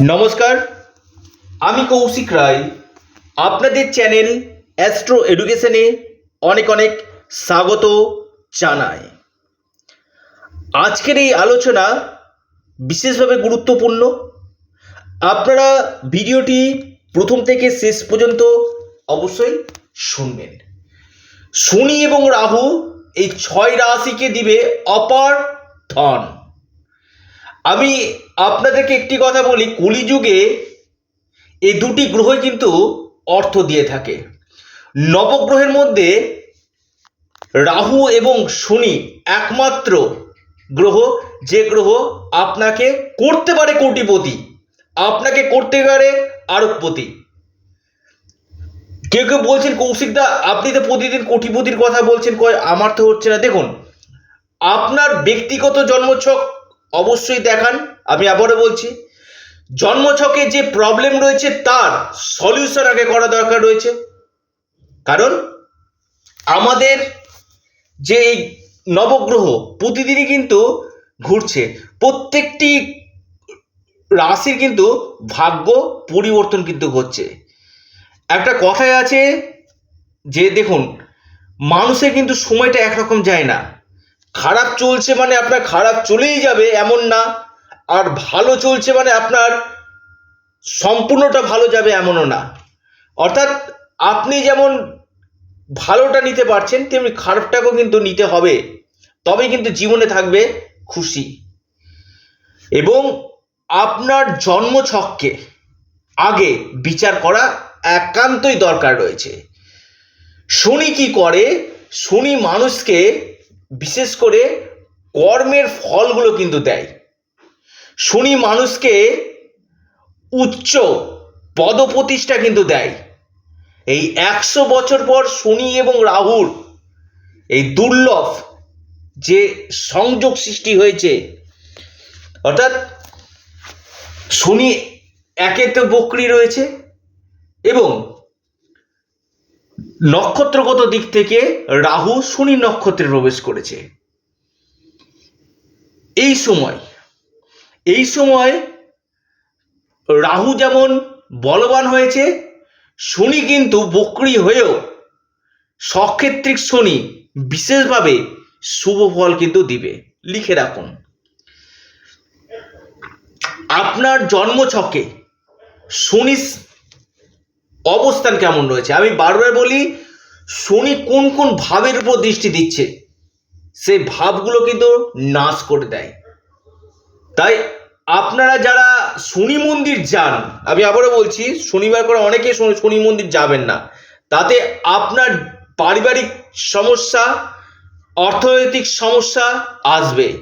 নমস্কার, আমি কৌশিক রায়। আপনাদের চ্যানেল অ্যাস্ট্রো এডুকেশনে অনেক অনেক স্বাগত জানাই। আজকের এই আলোচনা বিশেষভাবে গুরুত্বপূর্ণ। আপনারা ভিডিওটি প্রথম থেকে শেষ পর্যন্ত অবশ্যই শুনবেন। শনি এবং রাহু এই ছয় রাশিকে দিবে অপার ধন। আমি আপনাদেরকে একটি কথা বলি, কলিযুগে এই দুটি গ্রহই কিন্তু অর্থ দিয়ে থাকে। নবগ্রহের মধ্যে রাহু এবং শনি একমাত্র গ্রহ, যে গ্রহ আপনাকে করতে পারে কোটিপতি, আপনাকে করতে পারে আরবপতি কেউ কেউ বলছেন কৌশিকদা আপনি তো প্রতিদিন কোটিপতির কথা বলছেন, কয়, আমার তো হচ্ছে না। দেখুন, আপনার ব্যক্তিগত জন্মছক অবশ্যই দেখান, আমি আবারও বলছি, জন্মছকে যে প্রবলেম রয়েছে তার সলিউশন আগে করা দরকার রয়েছে। কারণ আমাদের যে এই নবগ্রহ, প্রতিদিনই কিন্তু ঘুরছে। প্রত্যেকটি রাশির কিন্তু ভাগ্য পরিবর্তন কিন্তু হচ্ছে একটা কথাই আছে যে, দেখুন, মানুষের কিন্তু সময়টা একরকম যায় না। খারাপ চলছে মানে আপনার খারাপ চলেই যাবে, এমন না। আর ভালো চলছে মানে আপনার সম্পূর্ণটা ভালো যাবে এমনও না। অর্থাৎ আপনি যেমন ভালোটা নিতে পারছেন, তেমনি খারাপটাকেও কিন্তু নিতে হবে। তবে কিন্তু জীবনে থাকবে খুশি। এবং আপনার জন্মছককে আগে বিচার করা একান্তই দরকার রয়েছে। শনি কি করে? শনি মানুষকে বিশেষ করে কর্মের ফলগুলো কিন্তু দেয়। শনি মানুষকে উচ্চ পদপ্রতিষ্ঠা কিন্তু দেয়। এই একশো বছর পর শনি এবং রাহুর এই দুর্লভ যে সংযোগ সৃষ্টি হয়েছে, অর্থাৎ শনি একে তো বকরি রয়েছে এবং নক্ষত্রগত দিক থেকে রাহু শনি নক্ষত্রে প্রবেশ করেছে। এই সময় এই সময় রাহু যেমন বলবান হয়েছে, শনি কিন্তু বকরি হয়েও সক্ষেত্রিক শনি বিশেষভাবে শুভ ফল কিন্তু দিবে। লিখে রাখুন। আপনার জন্মছকে শনি অবস্থান কেমন রয়েছে? আমি বারবার বলি, শনি কোন কোন ভাবের উপর দৃষ্টি দিচ্ছে, সে ভাবগুলো কিন্তু নাশ করে দেয়। তাই আপনারা যারা শনি মন্দির যান, আমি আবারও বলছি, শনিবার করে অনেকে শনি- মন্দির যাবেন না। তাতে আপনার পারিবারিক সমস্যা, অর্থনৈতিক সমস্যা আসবে।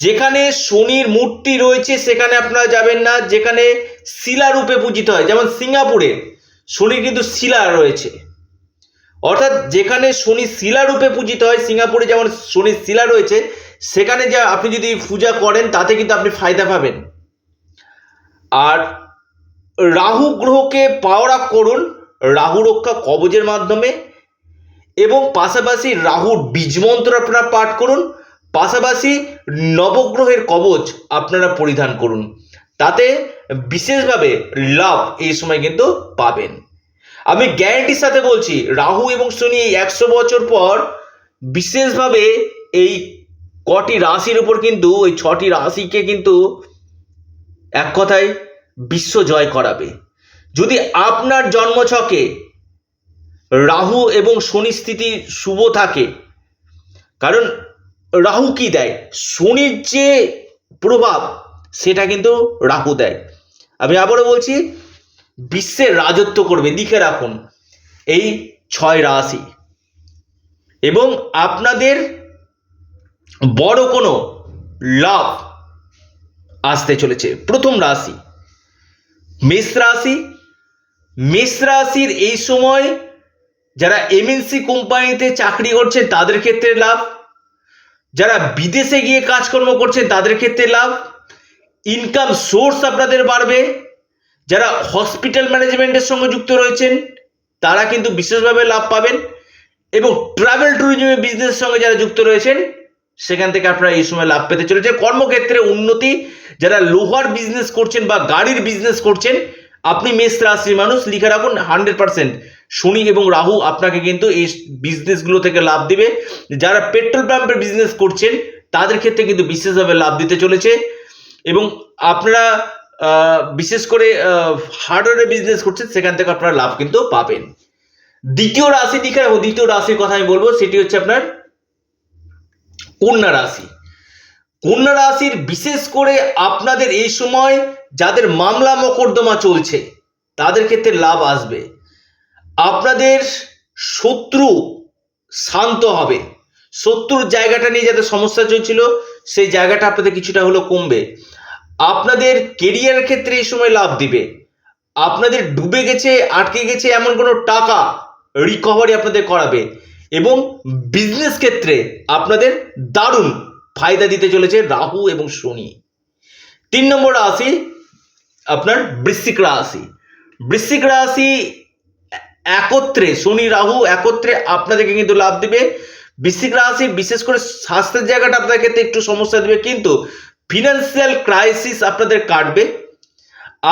যেখানে শনির মূর্তি রয়েছে, সেখানে আপনারা যাবেন না। যেখানে শিলারূপে পূজিত হয়, যেমন সিঙ্গাপুরে। শনি কিন্তু শিলা রয়েছে। অর্থাৎ যেখানে শনি শিলারূপে পূজিত হয়, সিঙ্গাপুরে যেমন শনির শিলা রয়েছে, সেখানে যা আপনি যদি পূজা করেন, তাতে কিন্তু আপনি ফায়দা পাবেন। আর রাহু গ্রহকে পাওয়ার করুন, রাহু রক্ষা কবজের মাধ্যমে, এবং পাশাপাশি রাহুর বীজমন্ত্র আপনারা পাঠ করুন, পাশাপাশি নবগ্রহের কবচ আপনারা পরিধান করুন। তাতে বিশেষভাবে লাভ এই সময় কিন্তু পাবেন। আমি গ্যারেন্টির সাথে বলছি, রাহু এবং শনি একশো বছর পর বিশেষভাবে এই কটি রাশির উপর কিন্তু, ওই ছটি রাশিকে কিন্তু এক কথায় বিশ্ব জয় করাবে। যদি আপনার জন্মছকে রাহু এবং শনি স্থিতি শুভ থাকে, কারণ রাহু কি দেয়? শনির যে প্রভাব সেটা কিন্তু রাহু দেয়। আমি আবারও বলছি, বিশ্বের রাজত্ব করবে, লিখে রাখুন, এই ছয় রাশি। এবং আপনাদের বড় কোনো লাভ আসতে চলেছে। প্রথম রাশি, মেষ রাশি। মেষ রাশির এই সময় যারা এমএনসি কোম্পানিতে চাকরি করছেন তাদের ক্ষেত্রে লাভ। যারা বিদেশে গিয়ে কাজকর্ম করছেন তাদের ক্ষেত্রে লাভ। ইনকাম সোর্স আপনাদের বাড়বে। যারা হসপিটাল ম্যানেজমেন্টের সঙ্গে যুক্ত রয়েছেন, তারা কিন্তু বিশেষভাবে লাভ পাবেন। এবং ট্রাভেল ট্যুরিজমের বিজনেসের সঙ্গে যারা যুক্ত রয়েছেন, সেখান থেকে আপনারা এই সময় লাভ পেতে চলেছে। কর্মক্ষেত্রে উন্নতি, যারা লোহার বিজনেস করছেন বা গাড়ির বিজনেস করছেন, আপনি মেষ রাশির মানুষ, লিখে রাখুন হান্ড্রেড পার্সেন্ট শনি এবং রাহু আপনাকে কিন্তু এই বিজনেসগুলো থেকে লাভ দিবে। যারা পেট্রোল পাম্পের বিজনেস করছেন, তাদের ক্ষেত্রে কিন্তু বিশেষভাবে লাভ দিতে চলেছে। এবং আপনারা বিশেষ করে হার্ডওয়্যারের বিজনেস করছেন, সেখান থেকে আপনারা লাভ কিন্তু পাবেন। দ্বিতীয় রাশি দিকে দ্বিতীয় রাশির কথা আমি বলব, সেটি হচ্ছে আপনার কন্যা রাশি। কন্যা রাশির বিশেষ করে আপনাদের এই সময় যাদের মামলা মকদ্দমা চলছে, তাদের ক্ষেত্রে লাভ আসবে। আপনাদের শত্রু শান্ত হবে। শত্রুর জায়গাটা নিয়ে যাদের সমস্যা চলছিল সেই জায়গাটা আপনাদের কিছুটা হলেও কমবে। আপনাদের কেরিয়ারের ক্ষেত্রে এই সময় লাভ দিবে। আপনাদের ডুবে গেছে, আটকে গেছে এমন কোনো টাকা রিকভারি আপনাদের করাবে এবং বিজনেস ক্ষেত্রে আপনাদের দারুণ ফায়দা দিতে চলেছে রাহু এবং শনি। তিন নম্বর রাশি আপনার বৃশ্চিক রাশি। বৃশ্চিক রাশি একত্রে, শনি, রাহু একত্রে আপনাদেরকে কিন্তু লাভ দিবে। বৃশ্চিক রাশি, বিশেষ করে স্বাস্থ্যের জায়গাটা আপনাদের ক্ষেত্রে একটু সমস্যা দেবে, কিন্তু ফিনান্সিয়াল ক্রাইসিস আপনাদের কাটবে।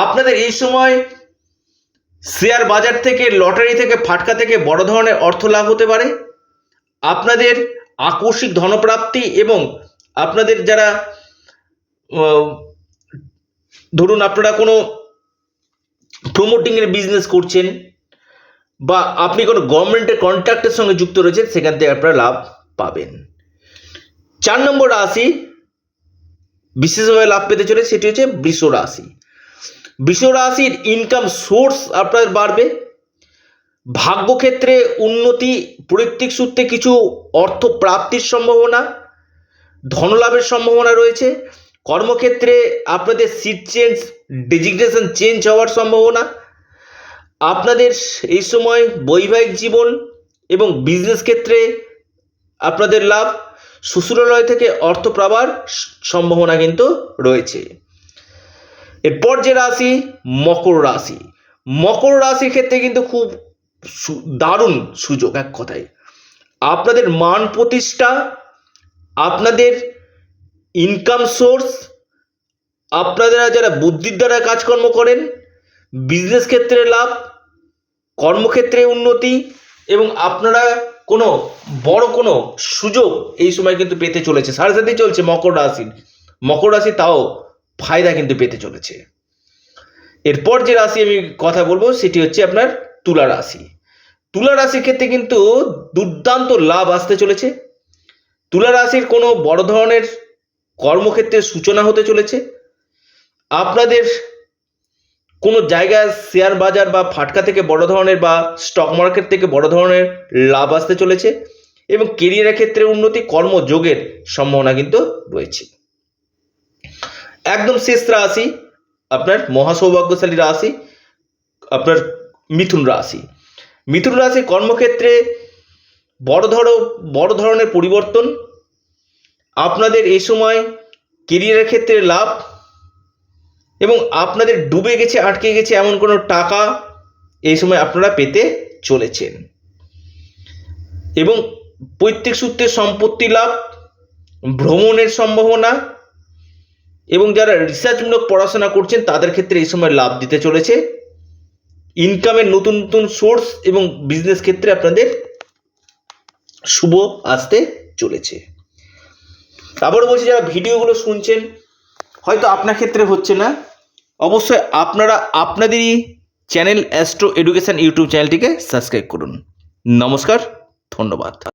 আপনাদের এই সময় শেয়ার বাজার থেকে লটারি থেকে, ফাটকা থেকে বড় ধরনের অর্থ লাভ হতে পারে। আপনাদের আকস্মিক ধনপ্রাপ্তি এবং আপনাদের যারা ধরুন আপনারা কোনো প্রমোটিংয়ের বিজনেস করছেন বা আপনি কোনো গভর্নমেন্টের কন্ট্রাক্টের সঙ্গে যুক্ত রয়েছেন, সেখান থেকে আপনারা লাভ পাবেন। চার নম্বর রাশি, বিশেষভাবে লাভ পেতে চলে সেটি হচ্ছে বৃষ রাশি। বৃষ রাশির ইনকাম সোর্স আপনার বাড়বে। ভাগ্যক্ষেত্রে উন্নতি পৈতৃক সূত্রে কিছু অর্থ প্রাপ্তির সম্ভাবনা, ধনলাভের সম্ভাবনা রয়েছে। কর্মক্ষেত্রে আপনাদের সিট চেঞ্জ ডেজিগনেশন চেঞ্জ হওয়ার সম্ভাবনা। আপনাদের এই সময় বৈবাহিক জীবন এবং বিজনেস ক্ষেত্রে আপনাদের লাভ, শ্বশুরালয় থেকে অর্থ পাবার সম্ভাবনা কিন্তু রয়েছে। এরপর যে রাশি, মকর রাশি। মকর রাশির ক্ষেত্রে কিন্তু খুব দারুণ সুযোগ এক কথায়। আপনাদের মান প্রতিষ্ঠা, আপনাদের ইনকাম সোর্স আপনারা যারা বুদ্ধির দ্বারা কাজকর্ম করেন বিজনেস ক্ষেত্রে লাভ কর্মক্ষেত্রে উন্নতি এবং আপনারা কোনো বড় কোনো সুযোগ এই সময় কিন্তু পেতে চলেছে। সাড়ে সাথেই চলছে মকর রাশির। মকর রাশি তাও ফায়দা কিন্তু পেতে চলেছে। এরপর যে রাশি আমি কথা বলব সেটি হচ্ছে আপনার তুলা রাশি। তুলা রাশির ক্ষেত্রে কিন্তু দুর্দান্ত লাভ আসতে চলেছে। তুলা রাশির কোনো বড় ধরনের কর্মক্ষেত্রের সূচনা হতে চলেছে। আপনাদের কোনো জায়গায় শেয়ার বাজার বা ফাটকা থেকে বড় ধরনের বা স্টক মার্কেট থেকে বড় ধরনের লাভ আসতে চলেছে এবং কেরিয়ারের ক্ষেত্রে উন্নতি কর্মযোগের সম্ভাবনা কিন্তু রয়েছে। একদম শেষ রাশি আপনার মহাসৌভাগ্যশালী রাশি, আপনার মিথুন রাশি। মিথুন রাশি কর্মক্ষেত্রে বড় ধরো, বড় ধরনের পরিবর্তন। আপনাদের এই সময় কেরিয়ারের ক্ষেত্রে লাভ এবং আপনাদের ডুবে গেছে, আটকে গেছে এমন কোনো টাকা এই সময় আপনারা পেতে চলেছেন। এবং পৈতৃক সূত্রে সম্পত্তি লাভ, ভ্রমণের সম্ভাবনা এবং যারা রিসার্চমূলক পড়াশোনা করছেন, তাদের ক্ষেত্রে এই সময় লাভ দিতে চলেছে। ইনকামের নতুন নতুন সোর্স এবং বিজনেস ক্ষেত্রে আপনাদের শুভ আসতে চলেছে। আবারও বলছি, যারা ভিডিওগুলো শুনছেন, হয়তো আপনার ক্ষেত্রে হচ্ছে না। অবশ্যই আপনারা আপনাদেরই চ্যানেল অ্যাস্ট্রো এডুকেশন ইউটিউব চ্যানেলটিকে সাবস্ক্রাইব করুন। নমস্কার ধন্যবাদ।